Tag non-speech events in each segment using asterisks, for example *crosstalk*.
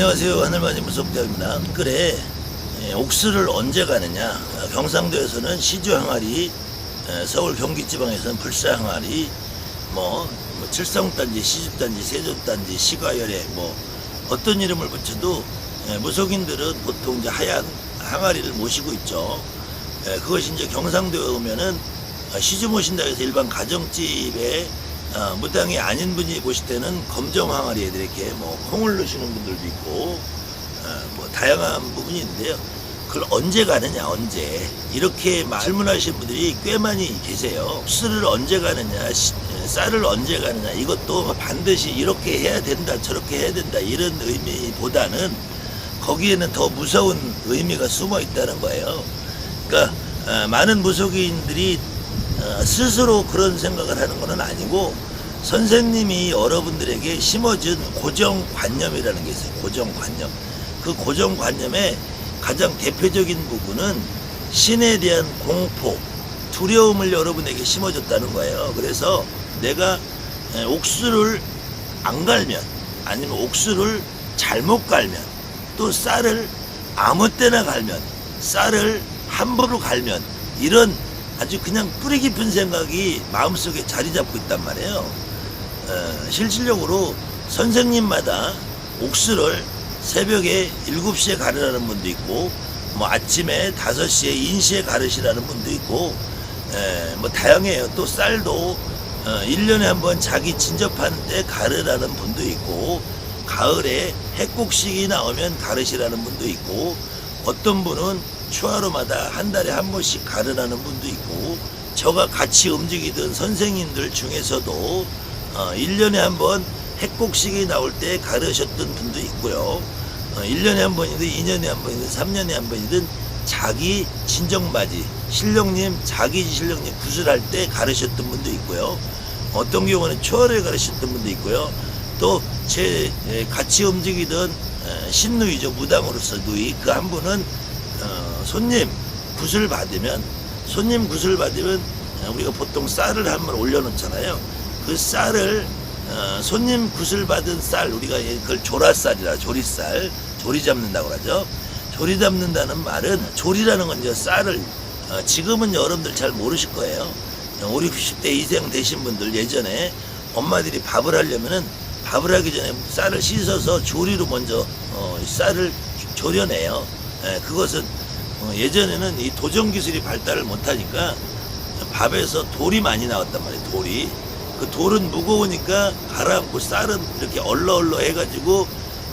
안녕하세요. 하늘만이 무섭다입니다. 그래, 예, 옥수를 언제 가느냐? 어, 경상도에서는 시주 항아리, 예, 서울 경기 지방에서는 불사 항아리, 뭐, 뭐 칠성단지, 시주단지, 세조단지, 시가열애, 뭐 어떤 이름을 붙여도 예, 무속인들은 보통 이제 하얀 항아리를 모시고 있죠. 예, 그것이 이제 경상도에 오면은 어, 시주 모신다 해서 일반 가정집에 어, 무당이 아닌 분이 보실 때는 검정 항아리에 이렇게 뭐 콩을 넣으시는 분들도 있고 어, 뭐 다양한 부분이 있는데요. 그걸 언제 가느냐 언제 이렇게 말- 질문하시는 분들이 꽤 많이 계세요. 술을 언제 가느냐 시- 쌀을 언제 가느냐 이것도 반드시 이렇게 해야 된다 저렇게 해야 된다 이런 의미보다는 거기에는 더 무서운 의미가 숨어 있다는 거예요. 그러니까 어, 많은 무속인들이 어, 스스로 그런 생각을 하는 것은 아니고 선생님이 여러분들에게 심어준 고정관념이라는 게 있어요. 고정관념. 그 고정관념의 가장 대표적인 부분은 신에 대한 공포, 두려움을 여러분에게 심어줬다는 거예요. 그래서 내가 에, 옥수를 안 갈면 아니면 옥수를 잘못 갈면 또 쌀을 아무 때나 갈면 쌀을 함부로 갈면 이런 아주 그냥 뿌리 깊은 생각이 마음속에 자리 잡고 있단 말이에요. 어, 실질적으로 선생님마다 옥수를 새벽에 7시에 가르라는 분도 있고 뭐 아침에 5시에 인시에 가르시라는 분도 있고 에, 뭐 다양해요. 또 쌀도 어, 1년에 한 번 자기 진접하는 때 가르라는 분도 있고 가을에 해곡식이 나오면 가르시라는 분도 있고 어떤 분은 추하루마다 한 달에 한 번씩 가르라는 분도 있고 저가 같이 움직이던 선생님들 중에서도 어, 1년에 한 번 핵곡식이 나올 때 가르셨던 분도 있고요. 어, 1년에 한 번이든 2년에 한 번이든 3년에 한 번이든 자기 친정맞이 신령님 자기 신령님 구슬할 때 가르셨던 분도 있고요. 어떤 경우는 초월에 가르셨던 분도 있고요. 또 제 같이 움직이던 에, 신누이죠 무당으로서 누이 그 한 분은 어, 손님 구슬 받으면 손님 구슬 받으면 어, 우리가 보통 쌀을 한 번 올려놓잖아요. 그 쌀을 어, 손님 구슬 받은 쌀 우리가 그걸 조라쌀이라 조리쌀 조리 잡는다고 하죠. 조리 잡는다는 말은 조리라는 건 이제 쌀을 어, 지금은 여러분들 잘 모르실 거예요. 어, 5, 60대 이상 되신 분들 예전에 엄마들이 밥을 하려면은 밥을 하기 전에 쌀을 씻어서 조리로 먼저 어, 이 쌀을 조려내요. 예, 그것은 어, 예전에는 이 도전 기술이 발달을 못하니까 밥에서 돌이 많이 나왔단 말이에요. 돌이 그 돌은 무거우니까 가라앉고 쌀은 이렇게 얼러얼러 해가지고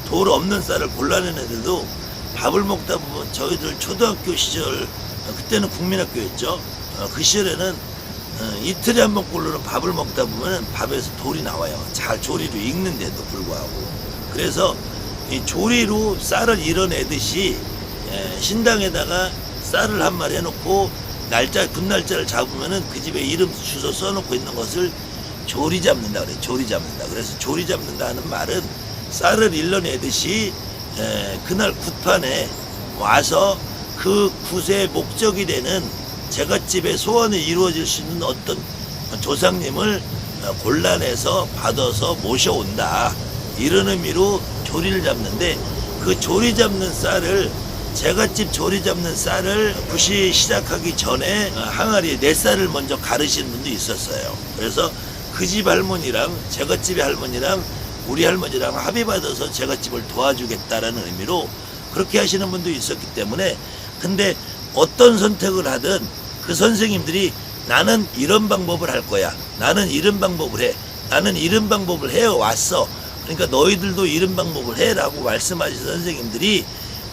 돌 없는 쌀을 골라낸 애들도 밥을 먹다 보면 저희들 초등학교 시절 어, 그때는 국민학교였죠. 어, 그 시절에는 어, 이틀에 한 번 꼴로는 밥을 먹다 보면 밥에서 돌이 나와요. 잘 조리로 익는데도 불구하고. 그래서 이 조리로 쌀을 이뤄내듯이 예, 신당에다가 쌀을 한 마리 해놓고 날짜 군날짜를 잡으면은 그 집에 이름 주소 써놓고 있는 것을 조리 잡는다 그래 조리 잡는다. 그래서 조리 잡는다는 말은 쌀을 일러내듯이 에, 그날 굿판에 와서 그 굿의 목적이 되는 제갓집의 소원이 이루어질 수 있는 어떤 조상님을 어, 골라내서 받아서 모셔온다. 이런 의미로 조리를 잡는데 그 조리 잡는 쌀을 제갓집 조리 잡는 쌀을 굿이 시작하기 전에 어, 항아리에 네 쌀을 먼저 가르시는 분도 있었어요. 그래서 그 집 할머니랑 제갓집의 할머니랑 우리 할머니랑 합의 받아서 제갓집을 도와주겠다라는 의미로 그렇게 하시는 분도 있었기 때문에 근데 어떤 선택을 하든 그 선생님들이 나는 이런 방법을 할 거야. 나는 이런 방법을 해. 나는 이런 방법을 해 왔어. 그러니까 너희들도 이런 방법을 해라고 말씀하신 선생님들이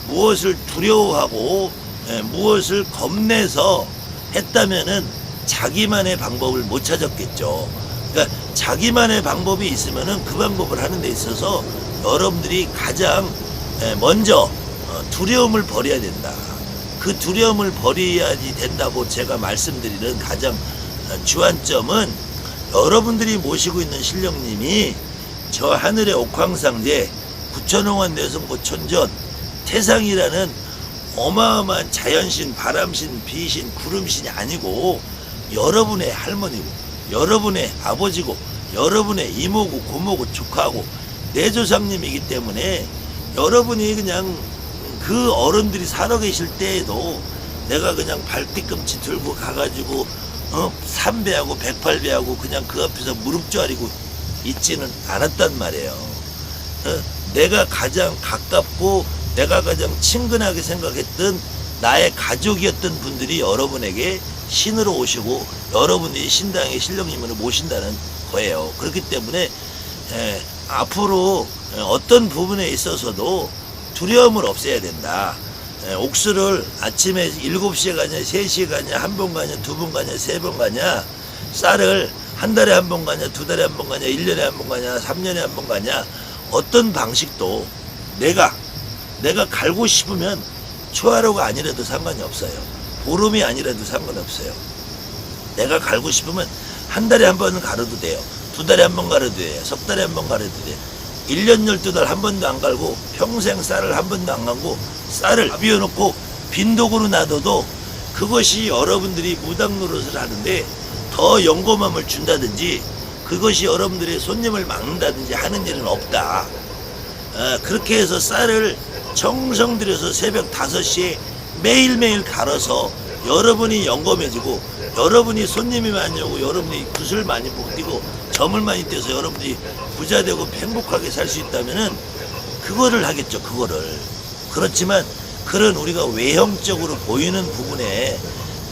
무엇을 두려워하고 예, 무엇을 겁내서 했다면은 자기만의 방법을 못 찾았겠죠. 그러니까 자기만의 방법이 있으면은 그 방법을 하는 데 있어서 여러분들이 가장 예, 먼저 어, 두려움을 버려야 된다. 그 두려움을 버려야지 된다고 제가 말씀드리는 가장 어, 주안점은 여러분들이 모시고 있는 신령님이 저 하늘의 옥황상제 구천홍한 내성고 천전 태상이라는 어마어마한 자연신, 바람신, 비신, 구름신이 아니고 여러분의 할머니고 여러분의 아버지고 여러분의 이모고 고모고 조카고 내 조상님이기 때문에 여러분이 그냥 그 어른들이 살아 계실 때에도 내가 그냥 발뒤꿈치 들고 가가지고 어, 삼배하고 백팔배하고 그냥 그 앞에서 무릎 조아리고 있지는 않았단 말이에요. 어, 내가 가장 가깝고 내가 가장 친근하게 생각했던 나의 가족이었던 분들이 여러분에게 신으로 오시고 여러분이 신당의 신령님을 모신다는 거예요. 그렇기 때문에 에, 앞으로 어떤 부분에 있어서도 두려움을 없애야 된다. 에, 옥수를 아침에 7시에 가냐, 3시에 가냐, 한 번 가냐, 두 번 가냐, 세 번 가냐, 쌀을 한 달에 한 번 가냐, 두 달에 한 번 가냐, 1년에 한 번 가냐, 3년에 한 번 가냐, 어떤 방식도 내가, 내가 갈고 싶으면 초하루가 아니라도 상관이 없어요. 보름이 아니라도 상관없어요. 내가 갈고 싶으면 한 달에 한 번은 가려도 돼요. 두 달에 한 번 가려도 돼요. 석 달에 한 번 가려도 돼요. 1년 12달 한 번도 안 갈고 평생 쌀을 한 번도 안 갈고 쌀을 비워놓고 빈독으로 놔둬도 그것이 여러분들이 무당 노릇을 하는데 더 영검함을 준다든지 그것이 여러분들의 손님을 막는다든지 하는 일은 없다. 어, 그렇게 해서 쌀을 정성 들여서 새벽 5시에 매일매일 갈아서 여러분이 영검해지고 여러분이 손님이 많이 오고 여러분이 굿을 많이 못 뛰고 점을 많이 떼서 여러분들이 부자 되고 행복하게 살 수 있다면은 그거를 하겠죠 그거를. 그렇지만 그런 우리가 외형적으로 보이는 부분에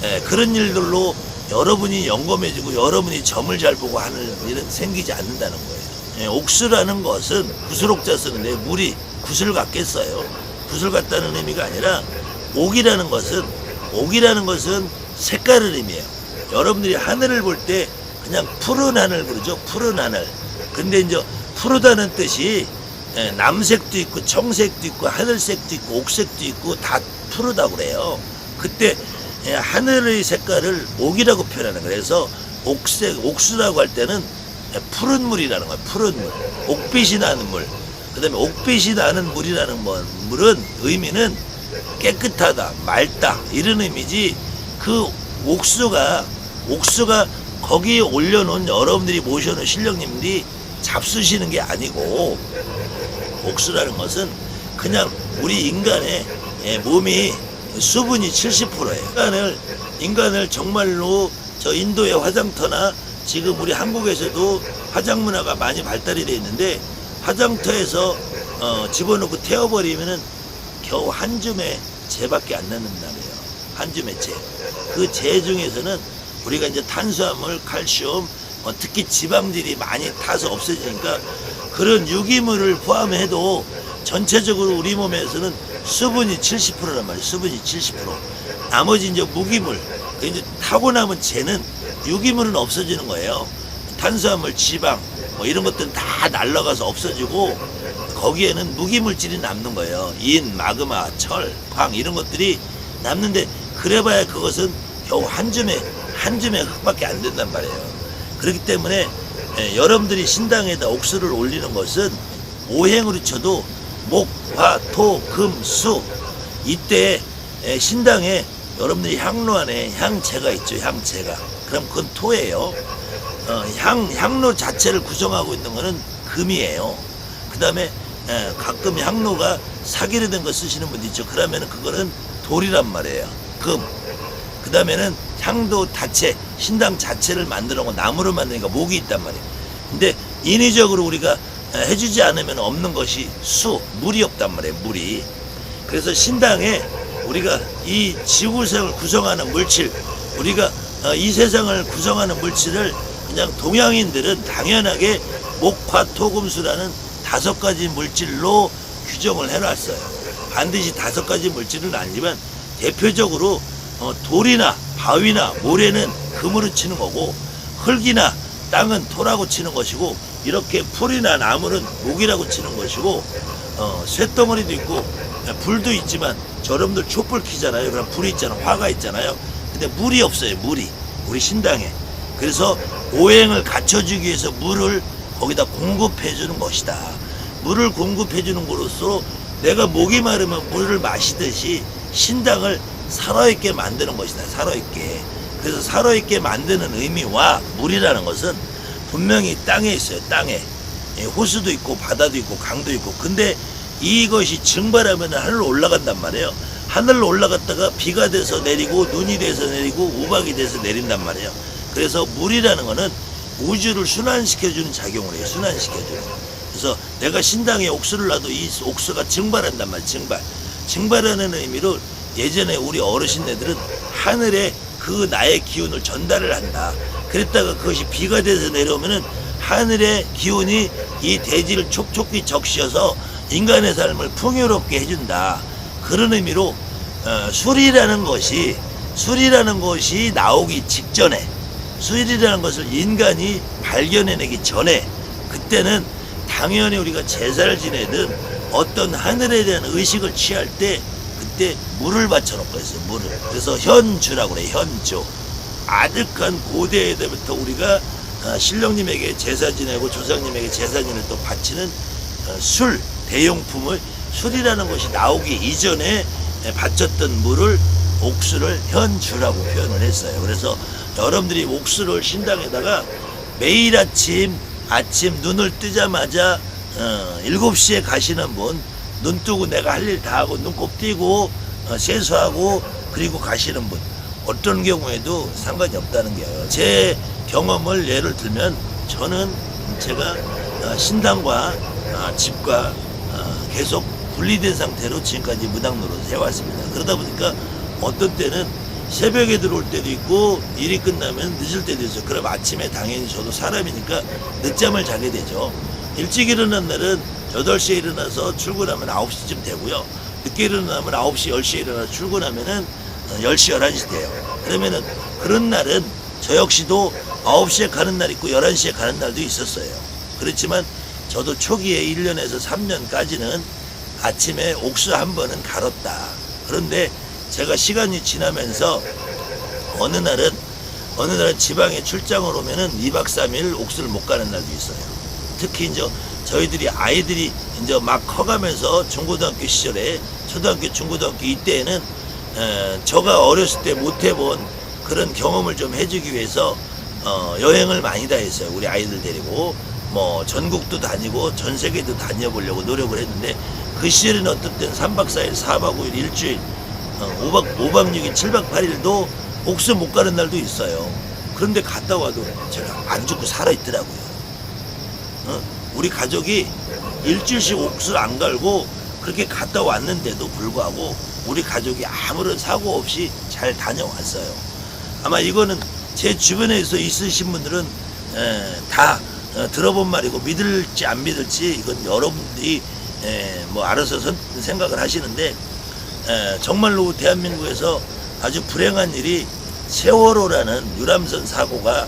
에, 그런 일들로 여러분이 영검해지고 여러분이 점을 잘 보고 하는 일은 생기지 않는다는 거예요 예, 옥수라는 것은 구슬옥자 쓰는데 물이 구슬 같겠어요. 구슬 같다는 의미가 아니라 옥이라는 것은 옥이라는 것은 색깔을 의미해요. 여러분들이 하늘을 볼 때 그냥 푸른 하늘 그러죠. 푸른 하늘. 근데 이제 푸르다는 뜻이 예, 남색도 있고 청색도 있고 하늘색도 있고 옥색도 있고 다 푸르다고 그래요. 그때 예, 하늘의 색깔을 옥이라고 표현하는 거예요. 그래서 옥색 옥수라고 할 때는 예, 푸른 물이라는 거예요. 푸른 물. 옥빛이 나는 물. 그 다음에 옥빛이 나는 물이라는 뭐- 물은 의미는 깨끗하다, 맑다, 이런 의미지 그 옥수가, 옥수가 거기에 올려놓은 여러분들이 모셔놓은 신령님들이 잡수시는 게 아니고 옥수라는 것은 그냥 우리 인간의 예, 몸이 수분이 70%예요. 인간을 인간을 정말로 저 인도의 화장터나 지금 우리 한국에서도 화장 문화가 많이 발달이 돼 있는데 화장터에서 어, 집어넣고 태워버리면은 겨우 한 줌의 재밖에 안 남는다며요. 한 줌의 재. 그 재 중에서는 우리가 이제 탄수화물, 칼슘, 어, 특히 지방들이 많이 타서 없어지니까 그런 유기물을 포함해도 전체적으로 우리 몸에서는 수분이 70%란 말이에요. 수분이 70%. 나머지 이제 무기물, 그 이제 타고 남은 재는 유기물은 없어지는 거예요. 탄수화물, 지방, 뭐 이런 것들은 다 날라가서 없어지고 거기에는 무기물질이 남는 거예요. 인, 마그마, 철, 광 이런 것들이 남는데 그래봐야 그것은 겨우 한 줌의 한 줌의 흙밖에 안 된단 말이에요. 그렇기 때문에 예, 여러분들이 신당에다 옥수를 올리는 것은 오행으로 쳐도 목, 화, 토, 금, 수 이때 예, 신당에 여러분들이 향로 안에 향재가 있죠. 향재가. 그럼 그건 토예요. 어, 향, 향로 자체를 구성하고 있는 거는 금이에요. 그 다음에 가끔 향로가 사기로 된거 쓰시는 분도 있죠. 그러면은 그거는 돌이란 말이에요. 금. 그 다음에는 향도 자체, 신당 자체를 만들어 놓고 나무로 만드니까 목이 있단 말이에요. 근데 인위적으로 우리가 에, 해주지 않으면 없는 것이 수, 물이 없단 말이에요. 물이. 그래서 신당에 우리가 이 지구생을 구성하는 물질, 우리가 어, 이 세상을 구성하는 물질을 그냥 동양인들은 당연하게 목화 토금수라는 다섯 가지 물질로 규정을 해놨어요. 반드시 다섯 가지 물질은 아니지만 대표적으로 어, 돌이나 바위나 모래는 금으로 치는 거고 흙이나 땅은 토라고 치는 것이고 이렇게 풀이나 나무는 목이라고 치는 것이고 어, 쇳덩어리도 있고 불도 있지만 저러분들 촛불 켜잖아요. 그럼 불이 있잖아. 화가 있잖아요. 근데 물이 없어요. 물이 우리 신당에. 그래서 오행을 갖춰주기 위해서 물을 거기다 공급해 주는 것이다. 물을 공급해 주는 것으로서 내가 목이 마르면 물을 마시듯이 신당을 살아있게 만드는 것이다. 살아있게. 그래서 살아있게 만드는 의미와 물이라는 것은 분명히 땅에 있어요. 땅에. 예, 호수도 있고 바다도 있고 강도 있고. 근데 이것이 증발하면 하늘로 올라간단 말이에요. 하늘로 올라갔다가 비가 돼서 내리고 눈이 돼서 내리고 우박이 돼서 내린단 말이에요. 그래서 물이라는 거는 우주를 순환시켜주는 작용을 해요. 순환시켜주는. 그래서 내가 신당에 옥수를 놔도 이 옥수가 증발한단 말이에요. 증발. 증발하는 의미로 예전에 우리 어르신네들은 하늘에 그 나의 기운을 전달을 한다. 그랬다가 그것이 비가 돼서 내려오면은 하늘의 기운이 이 대지를 촉촉히 적셔서 인간의 삶을 풍요롭게 해준다. 그런 의미로 어, 술이라는 것이 술이라는 것이 나오기 직전에 술이라는 것을 인간이 발견해내기 전에 그때는 당연히 우리가 제사를 지내든 어떤 하늘에 대한 의식을 취할 때 그때 물을 바쳐놓고 했어요 물을. 그래서 현주라고 그래 현주. 아득한 고대에 때부터 우리가 아, 신령님에게 제사 지내고 조상님에게 제사 지낼 또 바치는 어, 술 대용품을 술이라는 것이 나오기 이전에 에, 바쳤던 물을 옥수를 현주라고 표현을 했어요. 그래서 여러분들이 옥수를 신당에다가 매일 아침 아침 눈을 뜨자마자 어, 7시에 가시는 분 눈 뜨고 내가 할 일 다 하고 눈곱 띄고 어, 세수하고 그리고 가시는 분 어떤 경우에도 상관이 없다는 게요. 제 경험을 예를 들면 저는 제가 어, 신당과 어, 집과 어, 계속 분리된 상태로 지금까지 무당로를 해왔습니다. 그러다 보니까 어떤 때는 새벽에 들어올 때도 있고 일이 끝나면 늦을 때도 있어요. 그럼 아침에 당연히 저도 사람이니까 늦잠을 자게 되죠. 일찍 일어난 날은 8시에 일어나서 출근하면 9시쯤 되고요. 늦게 일어나면 9시, 10시에 일어나서 출근하면은 어, 10시, 11시 돼요. 그러면은 그런 날은 저 역시도 9시에 가는 날 있고 11시에 가는 날도 있었어요. 그렇지만 저도 초기에 1년에서 3년까지는 아침에 옥수 한 번은 갈았다. 그런데 제가 시간이 지나면서 어느 날은 어느 날은 지방에 출장을 오면은 2박 3일 옥수를 못 가는 날도 있어요. 특히 이제 저희들이 아이들이 이제 막 커가면서 중고등학교 시절에 초등학교 중고등학교 이때에는 에, 저가 어렸을 때 못 해본 그런 경험을 좀 해주기 위해서 어, 여행을 많이 다녔어요. 우리 아이들 데리고 뭐 전국도 다니고 전 세계도 다녀보려고 노력을 했는데 그 시절에는 때는 3박 4일, 4박 5일, 일주일, 어, 5박, 5박 6일, 7박 8일도 옥수 못 가는 날도 있어요. 그런데 갔다 와도 제가 안 죽고 살아있더라고요. 어? 우리 가족이 일주일씩 옥수를 안 갈고 그렇게 갔다 왔는데도 불구하고 우리 가족이 아무런 사고 없이 잘 다녀왔어요. 아마 이거는 제 주변에서 있으신 분들은 에, 다 어, 들어본 말이고 믿을지 안 믿을지 이건 여러분들이 에, 뭐 알아서 선- 생각을 하시는데 에, 정말로 대한민국에서 아주 불행한 일이 세월호라는 유람선 사고가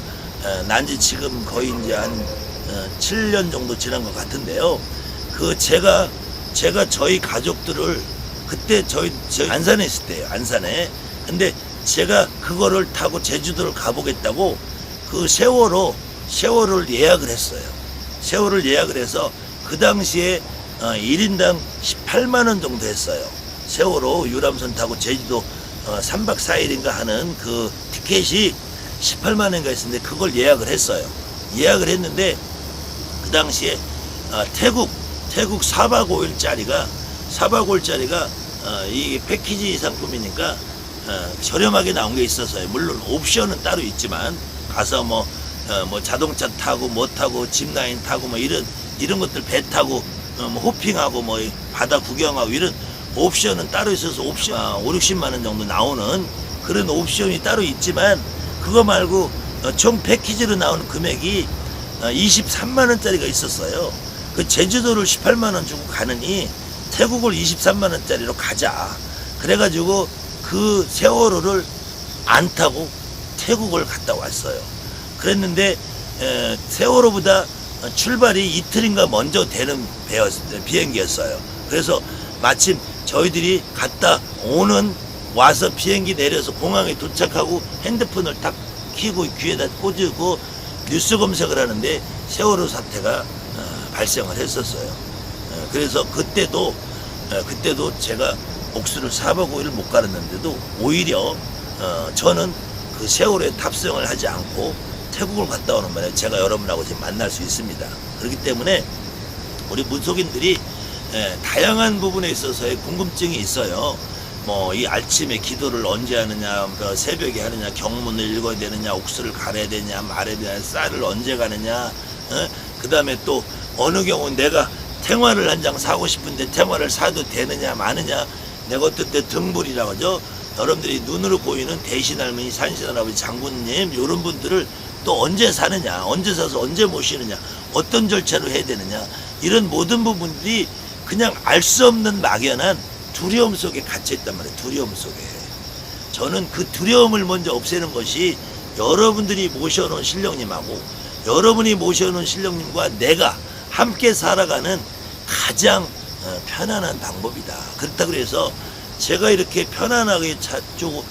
난지 지금 거의 이제 한 어, 7년 정도 지난 것 같은데요. 그 제가 제가 저희 가족들을 그때 저희, 저희 안산에 있을 때요. 안산에. 근데 제가 그거를 타고 제주도를 가보겠다고 그 세월호 세월호를 예약을 했어요. 세월호를 예약을 해서 그 당시에 어, 1인당 18만 원 정도 했어요. 세월호 유람선 타고 제주도 어, 3박 4일인가 하는 그 티켓이 18만 원인가 했는데 그걸 예약을 했어요. 예약을 했는데 그 당시에 어, 태국 태국 4박 5일짜리가 4박 5일짜리가 어, 이 패키지 상품이니까 어, 저렴하게 나온 게 있었어요. 물론 옵션은 따로 있지만 가서 뭐, 어, 뭐 자동차 타고 뭐 타고 짚라인 타고 뭐 이런 이런 것들 배 타고 어, 뭐 호핑하고 뭐 바다 구경하고 이런 옵션은 따로 있어서 옵션 아, 5, 60만 원 정도 나오는 그런 옵션이 따로 있지만 그거 말고 어, 총 패키지로 나오는 금액이 어, 23만 원짜리가 있었어요. 그 제주도를 18만 원 주고 가느니 태국을 23만 원짜리로 가자. 그래가지고 그 세월호를 안 타고 태국을 갔다 왔어요. 그랬는데 에, 세월호보다 출발이 이틀인가 먼저 되는 배였, 비행기였어요. 그래서 마침 저희들이 갔다 오는 와서 비행기 내려서 공항에 도착하고 핸드폰을 딱 키고 귀에다 꽂고 뉴스 검색을 하는데 세월호 사태가 어, 발생을 했었어요. 어, 그래서 그때도 어, 그때도 제가 옥수를 4박 5일을 못 가렸는데도 오히려 어, 저는 그 세월호에 탑승을 하지 않고 태국을 갔다 오는 말에 제가 여러분하고 지금 만날 수 있습니다. 그렇기 때문에 우리 문속인들이 예, 다양한 부분에 있어서의 궁금증이 있어요. 뭐 이 아침에 기도를 언제 하느냐, 뭐 새벽에 하느냐, 경문을 읽어야 되느냐, 옥수를 갈아야 되냐, 말해야 되냐, 쌀을 언제 가느냐, 그 다음에 또 어느 경우 내가 탱화를 한 장 사고 싶은데 탱화를 사도 되느냐, 마느냐, 내가 어떨 때 등불이라고 하죠. 여러분들이 눈으로 보이는 대신 할머니, 산신 할아버지, 장군님, 이런 분들을 또 언제 사느냐, 언제 사서 언제 모시느냐, 어떤 절차로 해야 되느냐, 이런 모든 부분들이 그냥 알 수 없는 막연한 두려움 속에 갇혀 있단 말이에요. 두려움 속에. 저는 그 두려움을 먼저 없애는 것이 여러분들이 모셔놓은 신령님하고 여러분이 모셔놓은 신령님과 내가 함께 살아가는 가장 어, 편안한 방법이다. 그렇다 그래서 제가 이렇게 편안하게 찾고 어,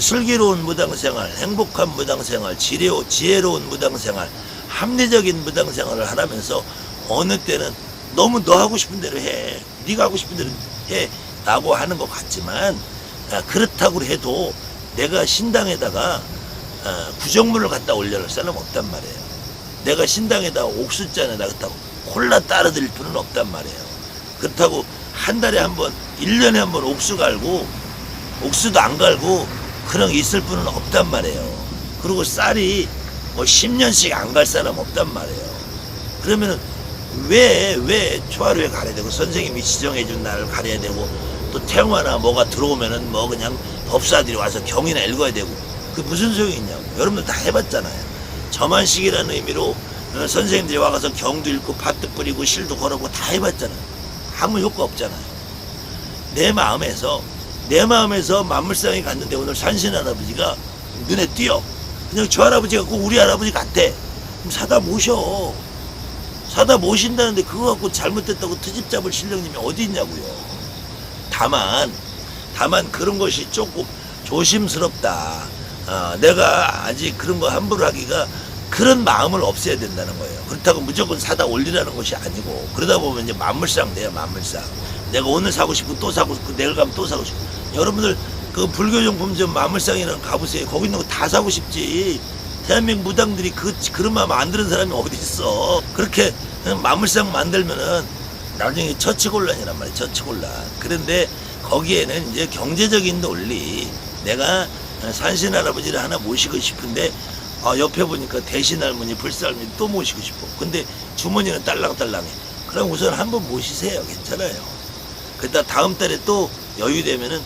슬기로운 무당생활, 행복한 무당생활, 지혜로, 지혜로운 무당생활, 합리적인 무당생활을 하라면서 어느 때는 너무 너 하고 싶은 대로 해. 네가 하고 싶은 대로 해. 라고 하는 것 같지만 아, 그렇다고 해도 내가 신당에다가 아, 구정물을 갖다 올려놓을 사람 없단 말이에요. 내가 신당에다 옥수잔에다 그렇다고 콜라 따라 드릴 필요는 없단 말이에요. 그렇다고 한 달에 한 번, 일년에 한 번 옥수 갈고 옥수도 안 갈고 그런 게 있을 분은 없단 말이에요. 그리고 쌀이 뭐 10년씩 안 갈 사람 없단 말이에요. 그러면은 왜, 왜 초하루에 가려야 되고 선생님이 지정해준 날을 가려야 되고 또 태영화나 뭐가 들어오면은 뭐 그냥 법사들이 와서 경이나 읽어야 되고 그 무슨 소용이 있냐고. 여러분들 다 해봤잖아요. 저만식이라는 의미로 어, 선생님들이 와가서 경도 읽고 밭도 뿌리고 실도 걸어보고 다 해봤잖아요. 아무 효과 없잖아요. 내 마음에서 내 마음에서 만물상에 갔는데 오늘 산신 할아버지가 눈에 띄어. 그냥 저 할아버지가 꼭 우리 할아버지 같아 그럼 사다 모셔. 사다 모신다는데 그거 갖고 잘못됐다고 트집 잡을 신령님이 어디 있냐고요. 다만 다만 그런 것이 조금 조심스럽다. 어, 내가 아직 그런 거 함부로 하기가 그런 마음을 없애야 된다는 거예요. 그렇다고 무조건 사다 올리라는 것이 아니고 그러다 보면 이제 만물상 돼요 만물상. 내가 오늘 사고 싶고 또 사고 싶고 내일 가면 또 사고 싶고 여러분들 그 불교용품점 마물상이라는 가보세요. 거기 있는 거 다 사고 싶지. 대한민국 무당들이 그 그런 마음 안 드는 사람이 어디 있어? 그렇게 마물상 만들면은 나중에 처치곤란이란 말이야 처치곤란. 그런데 거기에는 이제 경제적인 논리 내가 산신 할아버지를 하나 모시고 싶은데 아, 옆에 보니까 대신 할머니 불살머니 또 모시고 싶어. 근데 주머니는 딸랑딸랑해. 그럼 우선 한번 모시세요. 괜찮아요. 그다 다음 달에 또 여유 되면은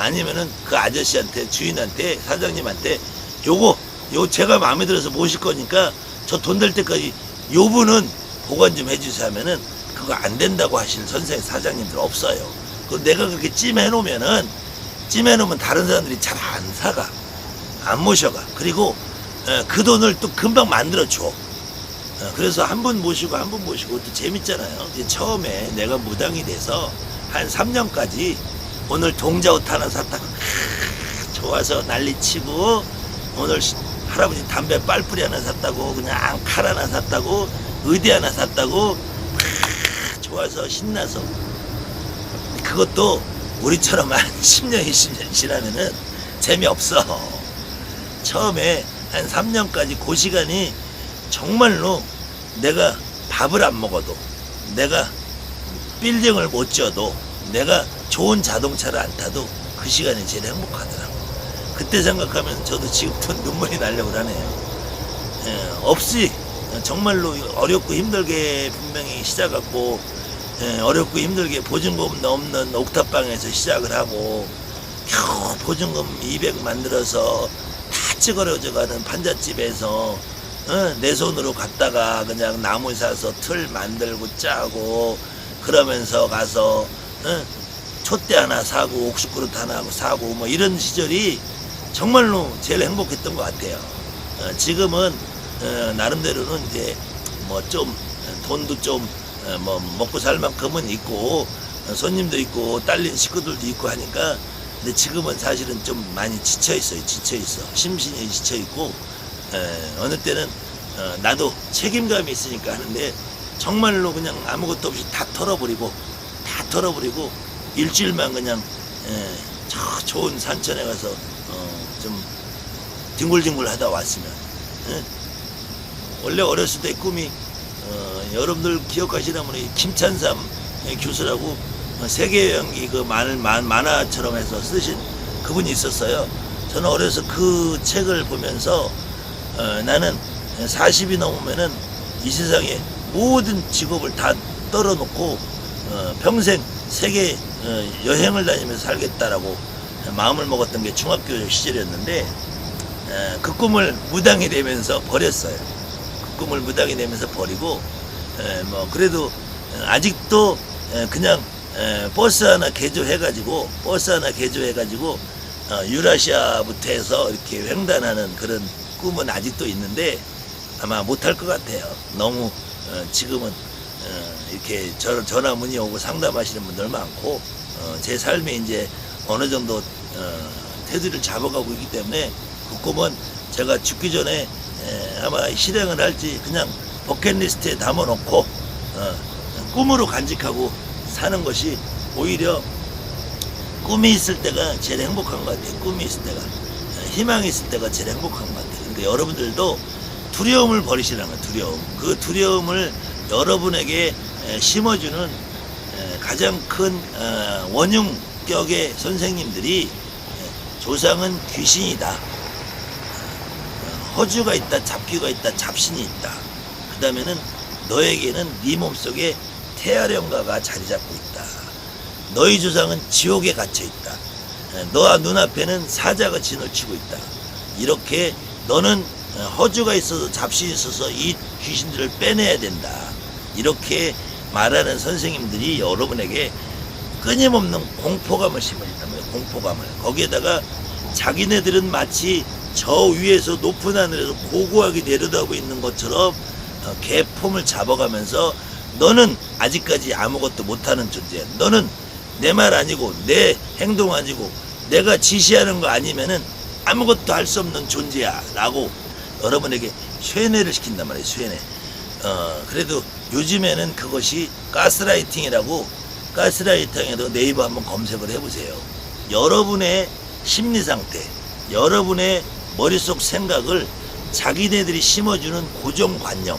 아니면은 그 아저씨한테 주인한테 사장님한테 요거 요 제가 마음에 들어서 모실 거니까 저 돈 될 때까지 요 분은 보관 좀 해주세요 하면은 그거 안 된다고 하시는 선생 사장님들 없어요. 그 내가 그렇게 찜해 놓으면은 찜해 놓으면 다른 사람들이 잘 안 사가 안 모셔가 그리고 어, 그 돈을 또 금방 만들어 줘. 어, 그래서 한분 모시고 한분 모시고 또 재밌잖아요. 처음에 내가 무당이 돼서 한 3년까지 오늘 동자옷 하나 샀다고 크, 좋아서 난리치고 오늘 시- 할아버지 담배 빨뿌리 하나 샀다고 그냥 칼 하나 샀다고 의대 하나 샀다고 크, 좋아서 신나서. 그것도 우리처럼 한 *laughs* 10년 20년 지나면은 재미없어. 처음에 한 3년까지 그 시간이 정말로 내가 밥을 안 먹어도 내가 빌딩을 못 지어도 내가 좋은 자동차를 안 타도 그 시간이 제일 행복하더라고. 그때 생각하면 저도 지금도 눈물이 나려고 하네요. 예, 없이 정말로 어렵고 힘들게 분명히 시작했고 예, 어렵고 힘들게 보증금 없는 옥탑방에서 시작을 하고 겨우 보증금 200 만들어서 다 찌그러져 가는 판잣집에서 어, 내 손으로 갔다가 그냥 나무 사서 틀 만들고 짜고 그러면서 가서 어, 촛대 하나 사고 옥수 그릇 하나 사고 뭐 이런 시절이 정말로 제일 행복했던 것 같아요. 어, 지금은 어, 나름대로는 이제 뭐 좀 돈도 좀 뭐 먹고 살 만큼은 있고 어, 손님도 있고 딸린 식구들도 있고 하니까 근데 지금은 사실은 좀 많이 지쳐 있어요. 지쳐 있어. 심신이 지쳐 있고 에, 어느 때는 어, 나도 책임감이 있으니까 하는데 정말로 그냥 아무것도 없이 다 털어버리고 다 털어버리고 일주일만 그냥 에, 저 좋은 산천에 가서 어, 좀 뒹굴뒹굴 하다 왔으면 에? 원래 어렸을 때 꿈이 어, 여러분들 기억하시라면 이 김찬삼 교수라고 세계 연기 그 만, 만, 만화처럼 해서 쓰신 그분이 있었어요. 저는 어려서 그 책을 보면서 어, 나는 40이 넘으면은 이 세상에 모든 직업을 다 떨어놓고 어, 평생 세계 어, 여행을 다니면서 살겠다라고 마음을 먹었던 게 중학교 시절이었는데 에, 그 꿈을 무당이 되면서 버렸어요. 그 꿈을 무당이 되면서 버리고 에, 뭐 그래도 아직도 에, 그냥 에, 버스 하나 개조해가지고 버스 하나 개조해가지고 어, 유라시아부터 해서 이렇게 횡단하는 그런 꿈은 아직도 있는데 아마 못할 것 같아요. 너무 어, 지금은 어, 이렇게 저, 전화 문의 오고 상담하시는 분들 많고 어, 제 삶에 이제 어느 정도 어, 테두리를 잡아가고 있기 때문에 그 꿈은 제가 죽기 전에 에, 아마 실행을 할지 그냥 버킷리스트에 담아놓고 어, 꿈으로 간직하고 사는 것이 오히려 꿈이 있을 때가 제일 행복한 것 같아요. 꿈이 있을 때가 에, 희망이 있을 때가 제일 행복한 것 같아요. 그러니까 여러분들도 두려움을 버리시라는 거예요. 두려움. 그 두려움을 여러분에게 에, 심어주는 에, 가장 큰 어, 원흉격의 선생님들이 에, 조상은 귀신이다. 어, 허주가 있다, 잡귀가 있다, 잡신이 있다. 그 다음에는 너에게는 네 몸속에 태아령가가 자리 잡고 있다. 너희 조상은 지옥에 갇혀 있다. 에, 너와 눈앞에는 사자가 진을 치고 있다. 이렇게 너는 어, 허주가 있어서 잡신이 있어서 이 귀신들을 빼내야 된다. 이렇게 말하는 선생님들이 여러분에게 끊임없는 공포감을 말이에요. 공포감을. 거기에다가 자기네들은 마치 저 위에서 높은 하늘에서 고고하게 내려다보고 있는 것처럼 어, 개폼을 잡아가면서 너는 아직까지 아무것도 못하는 존재야. 너는 내 말 아니고 내 행동 아니고 내가 지시하는 거 아니면은 아무것도 할 수 없는 존재야. 라고 여러분에게 쇠뇌를 시킨단 말이에요. 쇠뇌. 어, 그래도 요즘에는 그것이 가스라이팅이라고 가스라이팅에도 네이버 한번 검색을 해보세요. 여러분의 심리 상태, 여러분의 머릿속 생각을 자기네들이 심어주는 고정관념,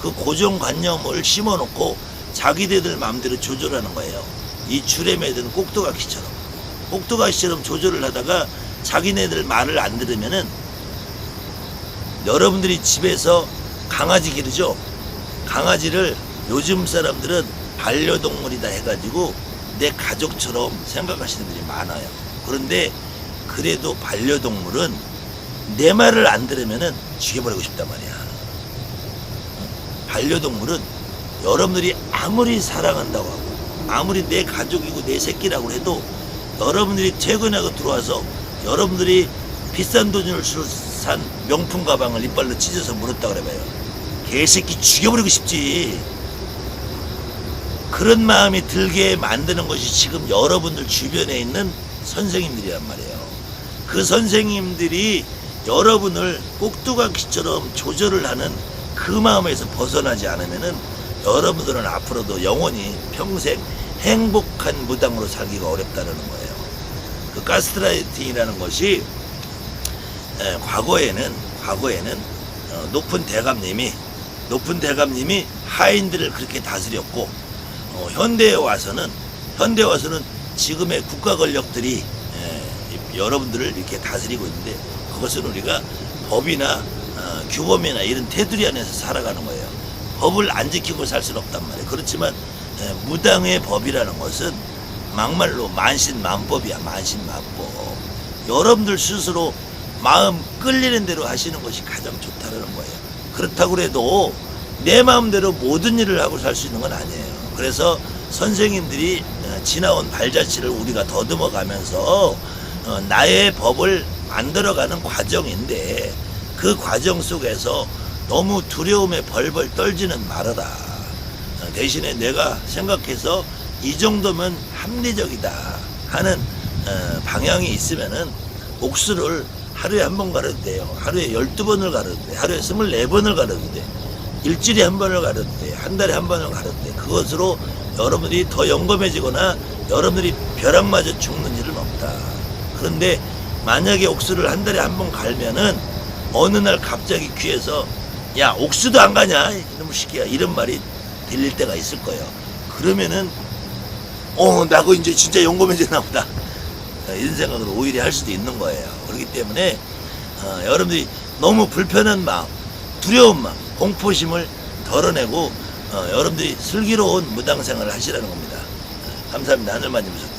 그 고정관념을 심어놓고 자기네들 마음대로 조절하는 거예요. 이 줄에 매든 꼭두가시처럼. 꼭두가시처럼 조절을 하다가 자기네들 말을 안 들으면은 여러분들이 집에서 강아지 기르죠? 강아지를 요즘 사람들은 반려동물이다 해가지고 내 가족처럼 생각하시는 분들이 많아요. 그런데 그래도 반려동물은 내 말을 안 들으면은 죽여버리고 싶단 말이야. 반려동물은 여러분들이 아무리 사랑한다고 하고 아무리 내 가족이고 내 새끼라고 해도 여러분들이 퇴근하고 들어와서 여러분들이 비싼 돈을 주고 산 명품 가방을 이빨로 찢어서 물었다 그래봐요. 개새끼 죽여버리고 싶지. 그런 마음이 들게 만드는 것이 지금 여러분들 주변에 있는 선생님들이란 말이에요. 그 선생님들이 여러분을 꼭두각시처럼 조절을 하는 그 마음에서 벗어나지 않으면은 여러분들은 앞으로도 영원히 평생 행복한 무당으로 살기가 어렵다는 거예요. 그 가스트라이팅이라는 것이 에, 과거에는 과거에는 어, 높은 대감님이 높은 대감님이 하인들을 그렇게 다스렸고 어, 현대에 와서는 현대에 와서는 지금의 국가 권력들이 에, 여러분들을 이렇게 다스리고 있는데 그것은 우리가 법이나 어, 규범이나 이런 테두리 안에서 살아가는 거예요. 법을 안 지키고 살 수는 없단 말이에요. 그렇지만 에, 무당의 법이라는 것은 막말로 만신만법이야 만신만법. 여러분들 스스로 마음 끌리는 대로 하시는 것이 가장 거예요. 그렇다고 해도 내 마음대로 모든 일을 하고 살 수 있는 건 아니에요. 그래서 선생님들이 어, 지나온 발자취를 우리가 더듬어 가면서 어, 나의 법을 만들어가는 과정인데 그 과정 속에서 너무 두려움에 벌벌 떨지는 말아라. 어, 대신에 내가 생각해서 이 정도면 합리적이다 하는 어, 방향이 있으면은 옥수를 하루에 한번 돼요. 하루에 열두 번을 가려도 돼. 하루에 스물네 번을 가려도 돼. 일주일에 한 번을 돼. 한 달에 한 번을 돼. 그것으로 여러분들이 더 영검해지거나 여러분들이 벼락맞아 죽는 일은 없다. 그런데 만약에 옥수를 한 달에 한 번 갈면은 어느 날 갑자기 귀에서 야 옥수도 안 가냐 이놈의 새끼야 이런 말이 들릴 때가 있을 거예요. 그러면은 어, 나 그거 이제 진짜 연금해제나 보다. 어, 이런 생각을 오히려 할 수도 있는 거예요. 그렇기 때문에 어, 여러분들이 너무 불편한 마음, 두려운 마음, 공포심을 덜어내고 어, 여러분들이 슬기로운 무당 생활을 하시라는 겁니다. 어, 감사합니다. 하늘마님 님